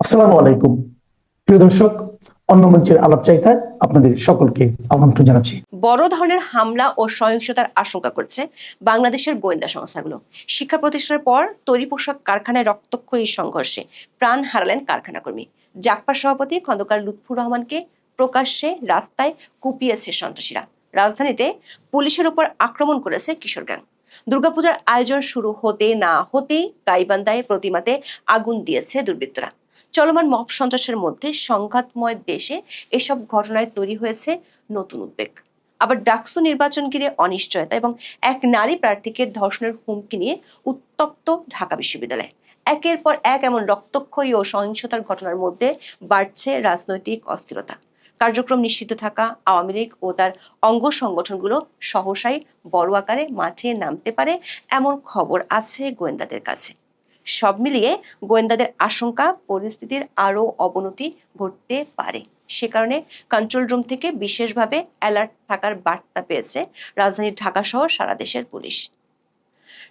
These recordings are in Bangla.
আসসালামু আলাইকুম। প্রিয় দর্শক, অন্য মঞ্চের আলাপ চাইতায় আপনাদের সকলকে আমন্ত্রণ জানাচ্ছি। বড় ধরনের হামলা ও সহিংসতার আশঙ্কা করছে বাংলাদেশের গোয়েন্দা সংস্থাগুলো। শিক্ষা প্রতিষ্ঠানের পর তৈরি পোশাক কারখানায় রক্তক্ষয়ী সংঘর্ষে প্রাণ হারালেন কারখানা কর্মী। জাকপার সভাপতি খন্দকার লুৎফুর রহমানকে প্রকাশ্যে রাস্তায় কুপিয়েছে সন্ত্রাসীরা। রাজধানীতে পুলিশের উপর আক্রমণ করেছে কিশোর গ্যাং। দুর্গাপূজার আয়োজন শুরু হতে না হতেই গাইবান্ধায় প্রতিমাতে আগুন দিয়েছে দুর্বৃত্তরা। চলমান মব সন্ত্রাসের মধ্যে সংঘাতময় দেশে এসব ঘটনায় তৈরি হয়েছে নতুন উদ্বেগ। আবার ডাকসু নির্বাচন ঘিরে অনিশ্চয়তা এবং এক নারী প্রার্থীকে ধর্ষণের হুমকি নিয়ে উত্তপ্ত ঢাকা বিশ্ববিদ্যালয়। একের পর এক এমন রক্তক্ষয়ী ও সহিংসতার ঘটনার মধ্যে বাড়ছে রাজনৈতিক অস্থিরতা। কার্যক্রম নিশ্চিত থাকা আওয়ামী লীগ ও তার অঙ্গ সংগঠনগুলো সহসাই বড় আকারে মাঠে নামতে পারে এমন খবর আছে গোয়েন্দাদের কাছে। সব মিলিয়ে গোয়েন্দাদের আশঙ্কা পরিস্থিতির আরও অবনতি ঘটতে পারে। সে কারণে কন্ট্রোল রুম থেকে বিশেষভাবে অ্যালার্ট থাকার বার্তা পেয়েছে রাজধানী ঢাকা সহ সারা দেশের পুলিশ।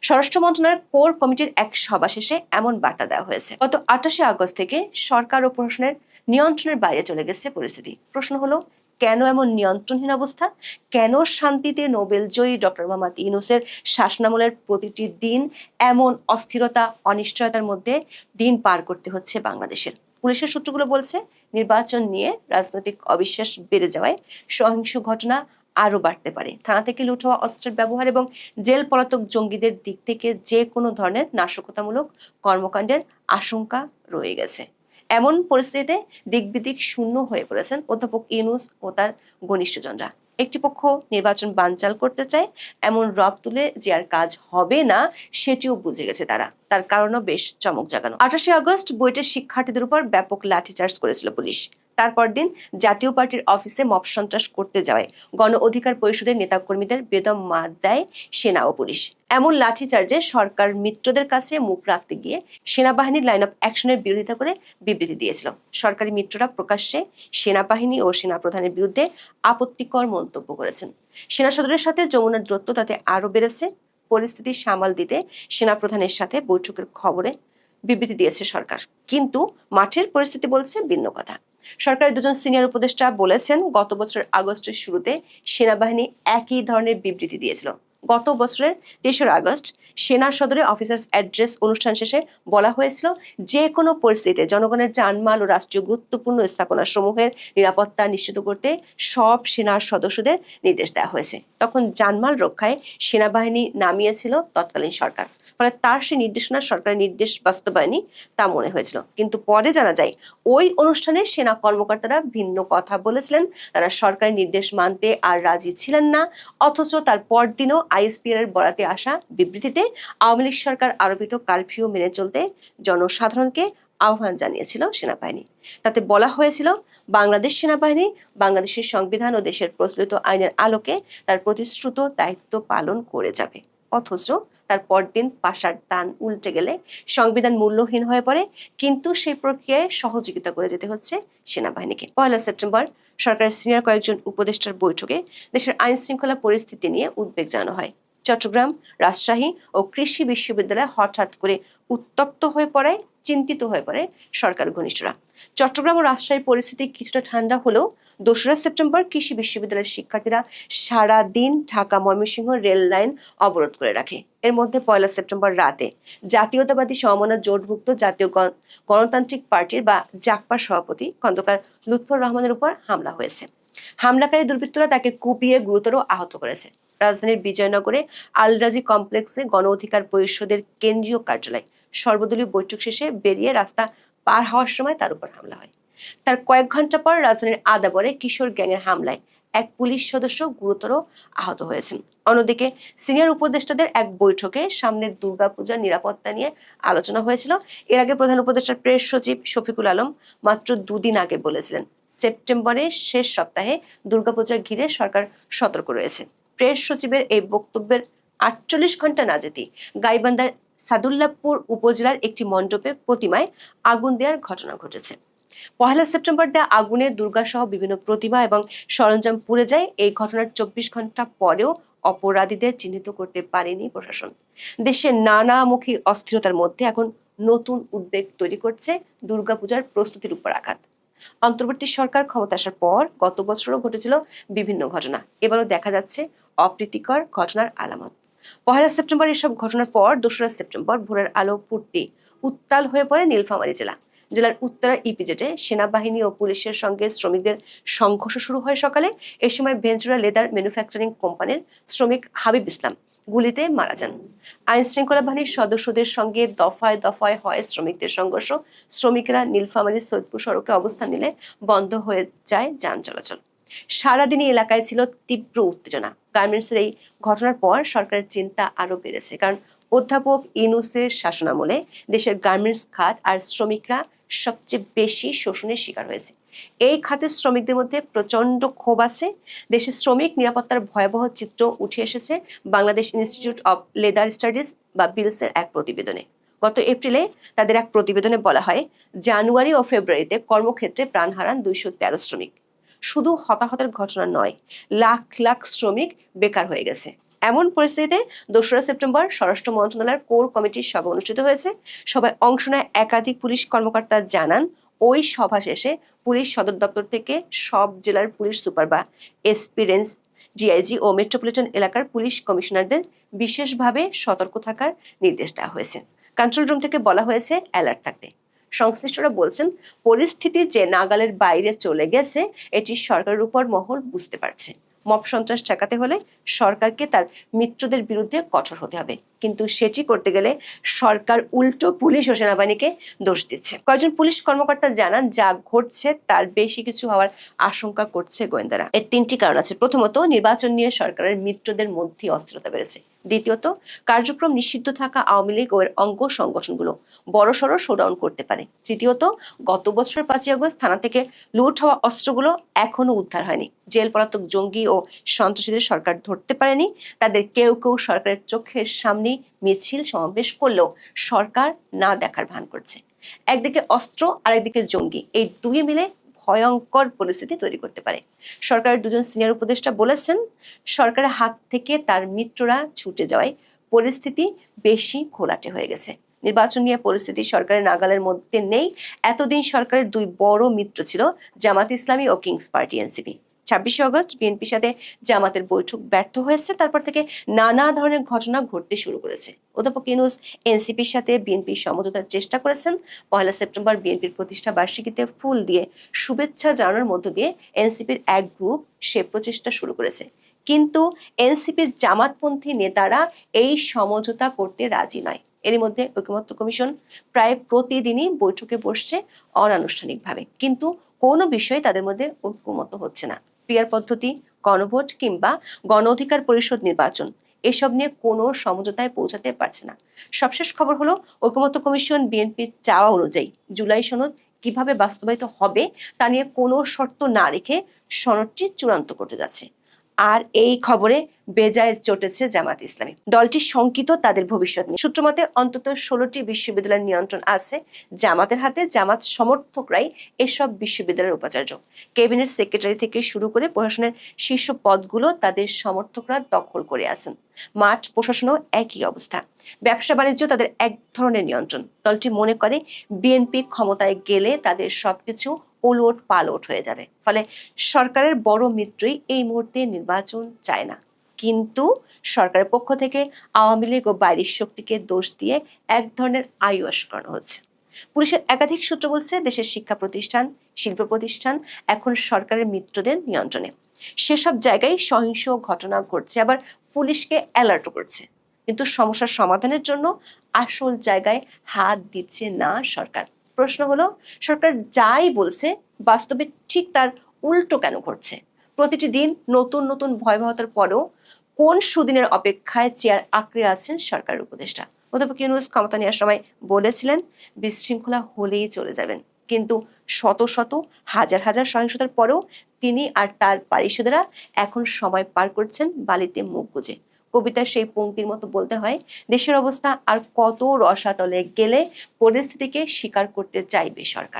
স্বরাষ্ট্র মন্ত্রণালয়ের কোর কমিটির এক সভা শেষে এমন বার্তা দেওয়া হয়েছে। গত আঠাশে আগস্ট থেকে সরকার ও প্রশাসনের নিয়ন্ত্রণের বাইরে চলে গেছে পরিস্থিতি। প্রশ্ন হলো কেন এমন নিয়ন্ত্রণহীন অবস্থা? কেন শান্তিতে নোবেল জয়ী ডক্টর মোহাম্মদ ইউনুসের শাসনামলের প্রতিটি দিন এমন অস্থিরতা, অনিশ্চয়তার মধ্যে দিন পার করতে হচ্ছে বাংলাদেশের? পুলিশের সূত্রগুলো বলছে, নির্বাচন নিয়ে রাজনৈতিক অবিশ্বাস বেড়ে যাওয়ায় সহিংস ঘটনা আরও বাড়তে পারে। থানা থেকে লুট হওয়া অস্ত্রের ব্যবহার এবং জেল পলাতক জঙ্গিদের দিক থেকে যে কোনো ধরনের নাশকতামূলক কর্মকাণ্ডের আশঙ্কা রয়ে গেছে। এমন পরিস্থিতিতে দিকবিদিক শূন্য হয়ে পড়েছেন অধ্যাপক ইউনুস ও তার ঘনিষ্ঠজনরা। একটি পক্ষ নির্বাচন বানচাল করতে চায়, এমন রব তুলে যে আর কাজ হবে না, সেটিও বুঝে গেছে তারা। তার কারণও বেশ চমক জাগানো। আঠাশে আগস্ট বইটের শিক্ষার্থীদের উপর ব্যাপক লাঠিচার্জ করেছিল পুলিশ। তারপর দিন জাতীয় পার্টির অফিসে মব সন্ত্রাস করতে যাওয়ায় গণ অধিকার পরিষদের নেতাকর্মীদের বেদম মার দেয় সেনা ও পুলিশ। এমন লাঠিচার্জে সরকার মিত্রদের কাছে মুখ রাখতে গিয়ে সেনাবাহিনীর লাইন অফ অ্যাকশনের বিরোধিতা করে বিবৃতি দিয়েছিল। সরকারি মিত্ররা প্রকাশ্যে সেনাবাহিনী ও সেনাপ্রধানের বিরুদ্ধে আপত্তিকর মন্তব্য করেছেন। সেনা সদরের সাথে যমুনার দূরত্ব তাতে আরও বেড়েছে। পরিস্থিতি সামাল দিতে সেনাপ্রধানের সাথে বৈঠকের খবরে বিবৃতি দিয়েছে সরকার। কিন্তু মাঠের পরিস্থিতি বলছে ভিন্ন কথা। সরকারের দুজন সিনিয়র উপদেষ্টা বলেছেন গত বছর আগস্টের শুরুতে সেনাবাহিনী একই ধরনের বিবৃতি দিয়েছিল। গত বছরের তেসরা আগস্ট সেনা সদরে অফিসার্স অ্যাড্রেস অনুষ্ঠান শেষে বলা হয়েছিল, যে কোনো পরিস্থিতিতে জনগণের জানমাল ও রাষ্ট্রীয় গুরুত্বপূর্ণ স্থাপনা সমূহের নিরাপত্তা নিশ্চিত করতে সব সেনা সদস্যদের নির্দেশ দেওয়া হয়েছে। তখন জানমাল রক্ষায় সেনাবাহিনী নামিয়েছিল তৎকালীন সরকার। ফলে তার সেই নির্দেশনা সরকারের নির্দেশ বাস্তবায়নই তা মনে হয়েছিল। কিন্তু পরে জানা যায়, ওই অনুষ্ঠানে সেনা কর্মকর্তারা ভিন্ন কথা বলেছিলেন। তারা সরকারের নির্দেশ মানতে আর রাজি ছিলেন না, অথচ তার পরদিনও আইএসপিআর বরাতে আসা বিবৃতিতে আওয়ামী লীগ সরকার আরোপিত কারফিউ মেনে চলতে জনসাধারণকে আহ্বান জানিয়েছিল সেনাবাহিনী। তাতে বলা হয়েছিল, বাংলাদেশ সেনাবাহিনী, বাংলাদেশের সংবিধান ও দেশের প্রচলিত আইনের আলোকে তার প্রতিশ্রুত দায়িত্ব পালন করে যাবে। অথচ তার পরদিন পাশার টান উল্টে গেলে সংবিধান মূল্যহীন হয়ে পড়ে, কিন্তু সেই প্রক্রিয়ায় সহযোগিতা করে যেতে হচ্ছে সেনাবাহিনীকে। পয়লা সেপ্টেম্বর, সরকারের সিনিয়র কয়েকজন উপদেষ্টার বৈঠকে দেশের আইন শৃঙ্খলা পরিস্থিতি নিয়ে উদ্বেগ জানানো হয়। চট্টগ্রাম, রাজশাহী ও কৃষি বিশ্ববিদ্যালয় হঠাৎ করে উত্তপ্ত হয়ে পড়ায় চিন্তিত হয়ে পড়ে সরকার ঘনিষ্ঠরা। চট্টগ্রাম ও রাজশাহীর পরিস্থিতি কিছুটা ঠান্ডা হলেও দোসরা সেপ্টেম্বর কৃষি বিশ্ববিদ্যালয়ের শিক্ষার্থীরা সারা দিন ঢাকা ময়মনসিংহ রেল লাইন অবরোধ করে রাখে। এর মধ্যে পয়লা সেপ্টেম্বর রাতে জাতীয়তাবাদী সমমনা জোটভুক্ত জাতীয় গণতান্ত্রিক পার্টির বা জাকপার সভাপতি খন্দকার লুৎফর রহমানের উপর হামলা হয়েছে। হামলাকারী দুর্বৃত্তরা তাকে কুপিয়ে গুরুতর আহত করেছে। রাজধানীর বিজয়নগরে আলরাজি কমপ্লেক্সে গণ অধিকার পরিষদের কেন্দ্রীয় কার্যালয় সর্বদলীয় বৈঠক শেষে বেরিয়ে রাস্তা পার হওয়ার সময় তার উপর হামলা হয়। তার কয়েক ঘণ্টা পর রাজধানীর আদাবরে কিশোর গ্যাংয়ের হামলায় এক পুলিশ সদস্য গুরুতর আহত হয়েছেন। অন্যদিকে সিনিয়র উপদেষ্টাদের এক বৈঠকে সামনের দুর্গাপূজার নিরাপত্তা নিয়ে আলোচনা হয়েছিল। এর আগে প্রধান উপদেষ্টার প্রেস সচিব শফিকুল আলম মাত্র দুদিন আগে বলেছিলেন, সেপ্টেম্বরের শেষ সপ্তাহে দুর্গাপূজা ঘিরে সরকার সতর্ক রয়েছে। প্রেস সচিবের এই বক্তব্যের আটচল্লিশ ঘণ্টা না যেতেই গাইবান্ধার সাদুল্লাপুর উপজেলার একটি মণ্ডপে প্রতিমায় আগুন দেওয়ার ঘটনা ঘটেছে। পহেলা সেপ্টেম্বর দেয়া আগুনে দুর্গা সহ বিভিন্ন প্রতিমা এবং সরঞ্জাম পুড়ে যায়। এই ঘটনার চব্বিশ ঘণ্টা পরেও অপরাধীদের চিহ্নিত করতে পারেনি প্রশাসন। দেশের নানামুখী অস্থিরতার মধ্যে এখন নতুন উদ্বেগ তৈরি করছে দুর্গাপূজার প্রস্তুতির উপর আঘাত। অন্তর্বর্তী সরকার ক্ষমতা আসার পর গত বছরও ঘটেছিল বিভিন্ন ঘটনা। এবারও দেখা যাচ্ছে অপ্রীতিকর ঘটনার আলামত। পহেলা সেপ্টেম্বর এসব ঘটনার পর দোসরা সেপ্টেম্বর ভোরের আলো ফুটতে উত্তাল হয়ে পড়ে নীলফামারী জেলা। জেলার উত্তরা ইপিজেটে সেনাবাহিনী ও পুলিশের সঙ্গে শ্রমিকদের সংঘর্ষ শুরু হয় সকালে। এ সময় ভেঞ্চুরা লেদার ম্যানুফ্যাকচারিং কোম্পানির শ্রমিক হাবিব ইসলাম গুলিতে মারা যান। আইন শৃঙ্খলা বাহিনীর সদস্যদের সঙ্গে দফায় দফায় হয় শ্রমিকদের সংঘর্ষ। শ্রমিকরা নীলফামারী সৈয়দপুর সড়কে অবস্থান নিলে বন্ধ হয়ে যায় যান চলাচল। সারাদিনই এলাকায় ছিল তীব্র উত্তেজনা। গার্মেন্টসের এই ঘটনার পর সরকারের চিন্তা আরও বেড়েছে, কারণ অধ্যাপক ইনুসের শাসনামলে দেশের গার্মেন্টস খাত আর শ্রমিকরা সবচেয়ে বেশি শোষণের শিকার হয়েছে। এই খাতের শ্রমিকদের মধ্যে প্রচণ্ড ক্ষোভ আছে। দেশের শ্রমিক নিরাপত্তার ভয়াবহ চিত্র উঠে এসেছে Bangladesh institute of leather studies বা বিলসের এক প্রতিবেদনে। গত এপ্রিলে তাদের এক প্রতিবেদনে বলা হয়, জানুয়ারি ও ফেব্রুয়ারিতে কর্মক্ষেত্রে প্রাণ হারান দুইশো তেরো শ্রমিক। শুধু হতাহতের ঘটনা নয়, লাখ লাখ শ্রমিক বেকার হয়ে গেছে। এমন পরিস্থিতিতে দোসরা সেপ্টেম্বর স্বরাষ্ট্র মন্ত্রণালয়ের কোর কমিটির সভা অনুষ্ঠিত হয়েছে। সভায় অংশ নেয় একাধিক পুলিশ কর্মকর্তা জানান, ওই সভা শেষে পুলিশ সদর দপ্তর থেকে সব জেলার পুলিশ সুপার বা এসপি রেঞ্জ ডিআইজি ও মেট্রোপলিটন এলাকার পুলিশ কমিশনারদের বিশেষভাবে সতর্ক থাকার নির্দেশ দেওয়া হয়েছে। কন্ট্রোল রুম থেকে বলা হয়েছে অ্যালার্ট থাকতে। সংশ্লিষ্টরা বলছেন, পরিস্থিতি যে নাগালের বাইরে চলে গেছে, এটি সরকারের উপর মহল বুঝতে পারছে। মপ সন্ত্রাস ঠেকাতে হলে সরকারকে তার মিত্রদের বিরুদ্ধে কঠোর হতে হবে। কিন্তু সেটি করতে গেলে সরকার উল্টো পুলিশ ও সেনাবাহিনীকে দোষ দিচ্ছে। কয়েকজন পুলিশ কর্মকর্তা জানান, যা ঘটছে তার বেশি কিছু হওয়ার আশঙ্কা করছে গোয়েন্দারা। এর তিনটি কারণ আছে। প্রথমত, নির্বাচন নিয়ে সরকারের মিত্রদের মধ্যে অস্থিরতা বেড়েছে। দ্বিতীয়ত, কার্যক্রম নিষিদ্ধ থাকা আওয়ামী লীগ ও এর অঙ্গ সংগঠনগুলো বড়সড় শোডাউন করতে পারে। তৃতীয়ত, গত বছর পাঁচই আগস্ট থানা থেকে লুট হওয়া অস্ত্রগুলো এখনও উদ্ধার হয়নি। জেল, পলাতক জঙ্গি ও সন্ত্রাসীদের সরকার ধরতে পারেনি। তাদের কেউ কেউ সরকারের চোখের সামনে মিছিল সমাবেশ করলেও সরকার না দেখার ভান করছে। একদিকে অস্ত্র আর একদিকে জঙ্গি। এই দুই মিলে ভয়ঙ্কর পরিস্থিতি তৈরি করতে পারে। সরকারের দুজন সিনিয়র উপদেষ্টা বলেছেন, সরকারের হাত থেকে তার মিত্ররা ছুটে যাওয়ায় পরিস্থিতি বেশি ঘোলাটে হয়ে গেছে। নির্বাচন নিয়ে পরিস্থিতি সরকারের নাগালের মধ্যে নেই। এতদিন সরকারের দুই বড় মিত্র ছিল জামাত ইসলামী ও কিংস পার্টি এনসিপি। ছাব্বিশে অগস্ট বিএনপির সাথে জামাতের বৈঠক ব্যর্থ হয়েছে। তারপর থেকে নানা ধরনের ঘটনা ঘটতে শুরু করেছে। অধ্যাপক ইনুস এনসিপির সাথে বিএনপির সমঝোতার চেষ্টা করেছেন। পয়লা সেপ্টেম্বর বিএনপির প্রতিষ্ঠা বার্ষিকীতে ফুল দিয়ে শুভেচ্ছা জানানোর মধ্য দিয়ে এনসিপির এক গ্রুপ সে প্রচেষ্টা শুরু করেছে। কিন্তু এনসিপির জামাতপন্থী নেতারা এই সমঝোতা করতে রাজি নয়। এরই মধ্যে ঐকমত্য কমিশন প্রায় প্রতিদিনই বৈঠকে বসছে অনানুষ্ঠানিকভাবে। কিন্তু কোনো বিষয়ে তাদের মধ্যে ঐক্যমত হচ্ছে না। পিয়ার পদ্ধতি, গণভোট কিংবা গণ অধিকার পরিষদ নির্বাচন, এসব নিয়ে কোনো সমঝোতায় পৌঁছাতে পারছে না। সবশেষ খবর হলো ঐকমত্য কমিশন বিএনপির চাওয়া অনুযায়ী জুলাই সনদ কীভাবে বাস্তবায়িত হবে তা নিয়ে কোনো শর্ত না রেখে সনদটি চূড়ান্ত করতে যাচ্ছে। আর এই খবরে বেজায় চটেছে জামাত ইসলামী। দলটি শঙ্কিত তাদের ভবিষ্যৎ নিয়ে। সূত্রমতে, অন্তত ষোলোটি বিশ্ববিদ্যালয়ের নিয়ন্ত্রণ আছে জামাতের হাতে। জামাত সমর্থকরাই এসব বিশ্ববিদ্যালয়ের উপাচার্য। ক্যাবিনেট সেক্রেটারি থেকে শুরু করে প্রশাসনের শীর্ষ পদগুলো তাদের সমর্থকরা দখল করে আছেন। মাঠ প্রশাসনও একই অবস্থা। ব্যবসা বাণিজ্য তাদের এক ধরনের নিয়ন্ত্রণ। দলটি মনে করে বিএনপি ক্ষমতায় গেলে তাদের সবকিছু ওলট পালট হয়ে যাবে। ফলে সরকারের বড় মিত্রই এই মুহূর্তে নির্বাচন চায় না। কিন্তু সরকারের পক্ষ থেকে আওয়ামী লীগ ও বাইরের শক্তিকে দোষ দিয়ে এক ধরনের আইওয়াস করানো হচ্ছে। পুলিশের একাধিক সূত্র বলছে দেশের শিক্ষা প্রতিষ্ঠান, শিল্প প্রতিষ্ঠান এখন সরকারের মিত্রদের নিয়ন্ত্রণে। সেসব জায়গায় সহিংস ঘটনা ঘটছে, আবার পুলিশকে অ্যালার্ট করছে। কিন্তু সমস্যার সমাধানের জন্য আসল জায়গায় হাত দিচ্ছে না সরকার। প্রশ্ন হলো, সরকার যাই বলছে, বাস্তবে ঠিক তার উল্টো কেন ঘটছে? প্রতিটি দিন নতুন নতুন ভয়াবহতার পরেও কোন সুদিনের অপেক্ষায় চেয়ার আঁকড়ে আছেন সরকারের উপদেষ্টা? অধ্যাপক ইউনুস ক্ষমতা নেওয়ার সময় বলেছিলেন, বিশৃঙ্খলা হলেই চলে যাবেন। কিন্তু শত শত, হাজার হাজার সহিংসতার পরেও তিনি আর তার পারিষদেরা এখন সময় পার করছেন বালিতে মুখ গুজে। কবিতার সেই পঙ্ক্তির মতো বলতে হয়, দেশের অবস্থা আর কত রসাতলে গেলে পরিস্থিতিকে স্বীকার করতে চাইবে সরকার।